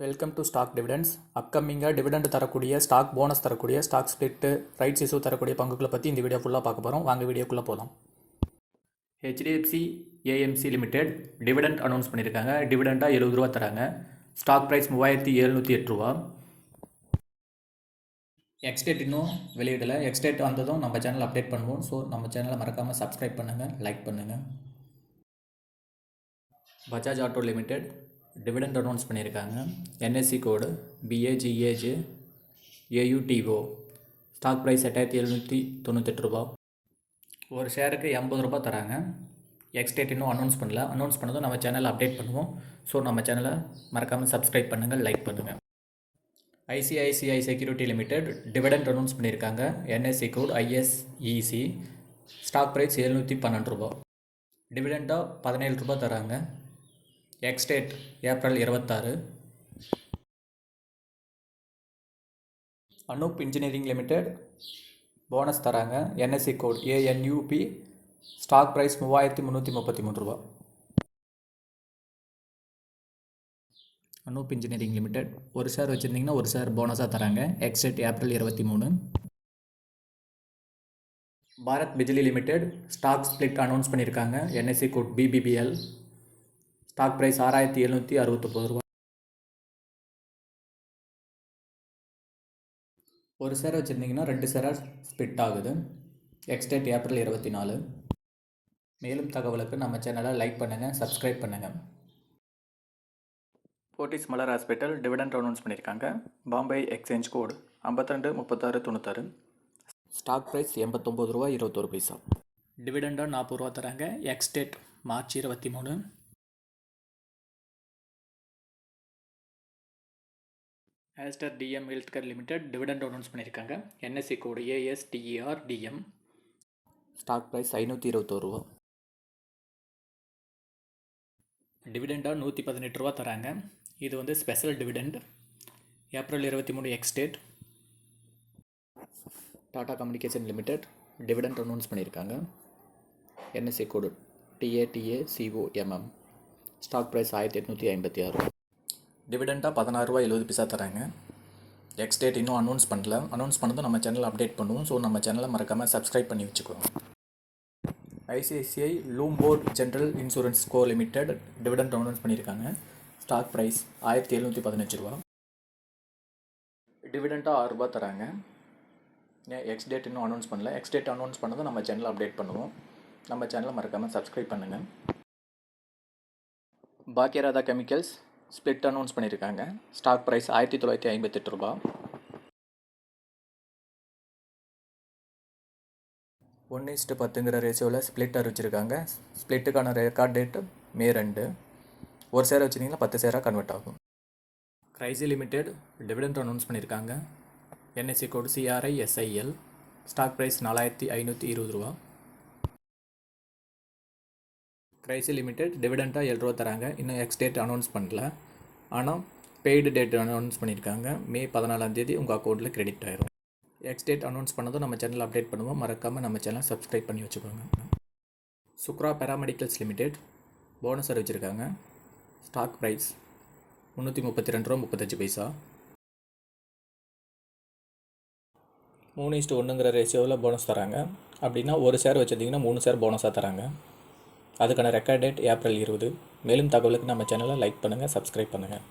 Welcome to stock dividends அப்கமிங்காக dividend தரக்கூடிய stock bonus தரக்கூடிய ஸ்டாக் ஸ்பிளிட்டு ரைட்ஸ் இஷ்யூ தரக்கூடிய பங்குகளை பற்றி இந்த வீடியோ ஃபுல்லாக பார்க்க போகிறோம் வாங்க வீடியோக்குள்ளே போகலாம் HDFC AMC limited dividend announce பண்ணியிருக்காங்க டிவிடெண்டாக எழுபது ரூபா தராங்க. ஸ்டாக் ப்ரைஸ் மூவாயிரத்தி எழுநூற்றி எட்டு ரூபா. எக்ஸ்டேட் இன்னும் வெளியிடலை. எக்ஸ்டேட் வந்ததும் நம்ம சேனல் அப்டேட் பண்ணுவோம். ஸோ நம்ம சேனலை மறக்காமல் சப்ஸ்கிரைப் பண்ணுங்கள் லைக் பண்ணுங்கள் Bajaj auto limited dividend announce பண்ணியிருக்காங்க. NSC code BAGAJ AUTO stock price எட்டாயிரத்தி எழுநூற்றி தொண்ணூத்தெட்டு ரூபா. ஒரு ஷேருக்கு எண்பது ரூபா தராங்க. எக்ஸ்டேட் இன்னும் அனௌன்ஸ் பண்ணல. அனௌன்ஸ் பண்ணதும் நம்ம சேனலை அப்டேட் பண்ணுவோம். ஸோ நம்ம சேனலை மறக்காமல் சப்ஸ்கிரைப் பண்ணுங்கள் லைக் பண்ணுங்கள் ICICI security limited dividend announce பண்ணியிருக்காங்க. NSC code ISEC stock price எழுநூற்றி பன்னெண்டு ரூபா. டிவிடெண்டாக பதினேழு ரூபா தராங்க. எக்ஸ்டேட் ஏப்ரல் இருபத்தாறு. அனூப் இன்ஜினியரிங் லிமிடெட் போனஸ் தராங்க. NSC code ANUP stock price மூவாயிரத்தி முந்நூற்றி முப்பத்தி மூணு ரூபா. அனூப் இன்ஜினியரிங் லிமிடெட் ஒரு ஷேர் வச்சுருந்தீங்கன்னா ஒரு ஷேர் போனஸாக தராங்க. எக்ஸ்டேட் ஏப்ரல் இருபத்தி மூணு. Bharat Bijlee limited stock split announce பண்ணியிருக்காங்க NSC code BBBL stock price ஆறாயிரத்தி எழுநூற்றி அறுபத்தொம்பது ரூபா ஒரு ஷேர் வச்சுருந்தீங்கன்னா ரெண்டு ஷேராக ஸ்பிட் ஆகுது. எக்ஸ்டேட் ஏப்ரல் இருபத்தி நாலு. மேலும் தகவலுக்கு நம்ம சேனலை லைக் பண்ணுங்கள் சப்ஸ்கிரைப் பண்ணுங்கள் Fortis Malar hospital dividend announce பண்ணியிருக்காங்க பாம்பே எக்ஸ்சேஞ்ச் கோடு ஐம்பத்திரெண்டு முப்பத்தாறு தொண்ணூத்தாறு. ஸ்டாக் ப்ரைஸ் எண்பத்தொம்போது ரூபா இருபத்தொரு பைசா. டிவிடெண்டாக நாற்பது ரூபா தராங்க. எக்ஸ்டேட் மார்ச் இருபத்தி மூணு. Aster DM health care limited dividend announce பண்ணியிருக்காங்க. NSC code ASTER DM stock price ஐநூற்றி இருபத்தோரு ரூபா. டிவிடெண்டாக நூற்றி பதினெட்டு ரூபா தராங்க. இது வந்து ஸ்பெஷல் டிவிடெண்ட் ஏப்ரல் இருபத்தி மூணு ex date Tata communication limited dividend announce பண்ணியிருக்காங்க. NSC code TATA COMM stock price ஆயிரத்தி எட்நூற்றி ஐம்பத்தி ஆறு. டிவிடெண்டாக பதினாறுரூவா எழுபது பைசா தராங்க. எக்ஸ்டேட் இன்னும் அனௌன்ஸ் பண்ணல. அனௌன்ஸ் பண்ணதும் நம்ம சேனல் அப்டேட் பண்ணுவோம். ஸோ நம்ம சேனலை மறக்காமல் சப்ஸ்கிரைப் பண்ணி வச்சுக்கோங்க. ICICI Lombard general insurance co limited dividend announce பண்ணியிருக்காங்க ஸ்டாக் ப்ரைஸ் ஆயிரத்தி எழுநூற்றி பதினஞ்சு ரூபா. டிவிடெண்ட்டாக ஆறு ரூபா தராங்க. எக்ஸ் டேட் இன்னும் அனௌன்ஸ் பண்ணல. எக்ஸ் டேட் அனௌன்ஸ் பண்ணதும் நம்ம சேனல் அப்டேட் பண்ணுவோம். நம்ம சேனலை மறக்காமல் சப்ஸ்கிரைப் பண்ணுங்கள் பாக்கியராதா கெமிக்கல்ஸ் ஸ்ப்ளிட் அனௌன்ஸ் பண்ணியிருக்காங்க ஸ்டாக் ப்ரைஸ் ஆயிரத்தி தொள்ளாயிரத்தி ஐம்பத்தெட்டு ரூபா. ஒன்று இஸ்ட்டு பத்துங்கிற ரேஷியோவில் ஸ்ப்ளிட் அறிவிச்சிருக்காங்க ஸ்ப்ளிட்டுக்கான ரெக்கார்ட் டேட்டு மே ரெண்டு. ஒரு சேரை வச்சுருந்தீங்கன்னா பத்து சேராக கன்வெர்ட் ஆகும். கிரைசி லிமிடெட் டிவிடெண்ட் அனௌன்ஸ் பண்ணியிருக்காங்க NSC code CRI SIL stock price நாலாயிரத்தி ஐநூற்றி இருபது ரூபா. கிரைசி லிமிடெட் டிவிடெண்ட்டாக ஏழு ரூபா தராங்க. இன்னும் எக்ஸ் டேட் அனௌன்ஸ் பண்ணல. ஆனால் பெய்டு டேட் அனௌன்ஸ் பண்ணியிருக்காங்க மே பதினாலாம் தேதி உங்கள் அக்கௌண்ட்டில் கிரெடிட் ஆயிரும். எக்ஸ் டேட் அனௌன்ஸ் பண்ணதும் நம்ம சேனல் அப்டேட் பண்ணுவோம். மறக்காமல் நம்ம சேனல் சப்ஸ்கிரைப் பண்ணி வச்சுக்கோங்க. சுக்ரா பேராமெடிக்கல்ஸ் லிமிடெட் போனஸ் அறிவிச்சிருக்காங்க ஸ்டாக் ப்ரைஸ் முந்நூற்றி முப்பத்தி ரெண்டு ரூபா முப்பத்தஞ்சு பைசா. மூணு இஸ்ட்டு ஒன்றுங்கிற ரேஷியோவில் போனஸ் தராங்க. அப்படின்னா ஒரு ஷேர் வச்சுருந்தீங்கன்னா மூணு ஷேர் போனஸாக தராங்க. அதுக்கான ரெக்கார்ட் டேட் ஏப்ரல் இருபது. மேலும் தகவலுக்கு நம்ம சேனலை லைக் பண்ணுங்கள் சப்ஸ்கிரைப் பண்ணுங்கள்